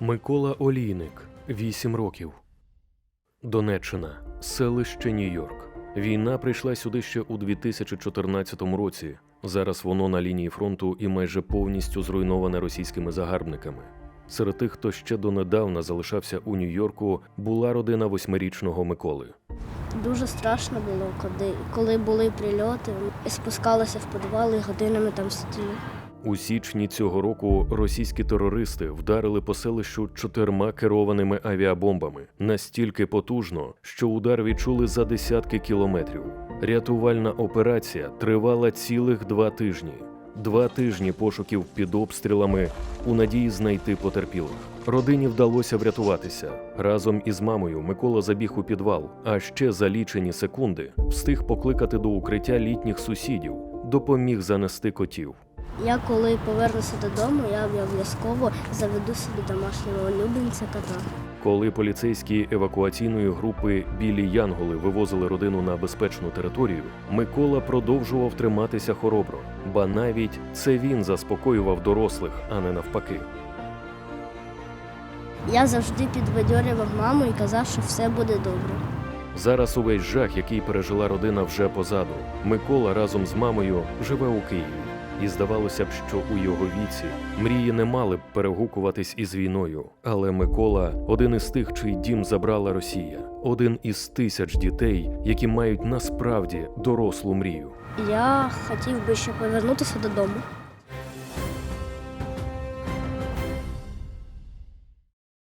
Микола Олійник, 8 років. Донеччина, селище Нью-Йорк. Війна прийшла сюди ще у 2014 році. Зараз воно на лінії фронту і майже повністю зруйноване російськими загарбниками. Серед тих, хто ще донедавна залишався у Нью-Йорку, була родина восьмирічного Миколи. Дуже страшно було, коли, були прильоти. Спускалися в підвал і годинами там сиділи. У січні цього року російські терористи вдарили по селищу чотирма керованими авіабомбами настільки потужно, що удар відчули за десятки кілометрів. Рятувальна операція тривала цілих два тижні. Два тижні пошуків під обстрілами у надії знайти потерпілих. Родині вдалося врятуватися. Разом із мамою Микола забіг у підвал, а ще за лічені секунди встиг покликати до укриття літніх сусідів, допоміг занести котів. Я коли повернуся додому, я обов'язково заведу собі домашнього улюбленця кота. Коли поліцейські евакуаційної групи білі Янголи вивозили родину на безпечну територію, Микола продовжував триматися хоробро, ба навіть це він заспокоював дорослих, а не навпаки. Я завжди підбадьорював маму і казав, що все буде добре. Зараз увесь жах, який пережила родина, вже позаду. Микола разом з мамою живе у Києві. І здавалося б, що у його віці мрії не мали б перегукуватись із війною. Але Микола один із тих, чий дім забрала Росія, один із тисяч дітей, які мають насправді дорослу мрію. Я хотів би ще повернутися додому,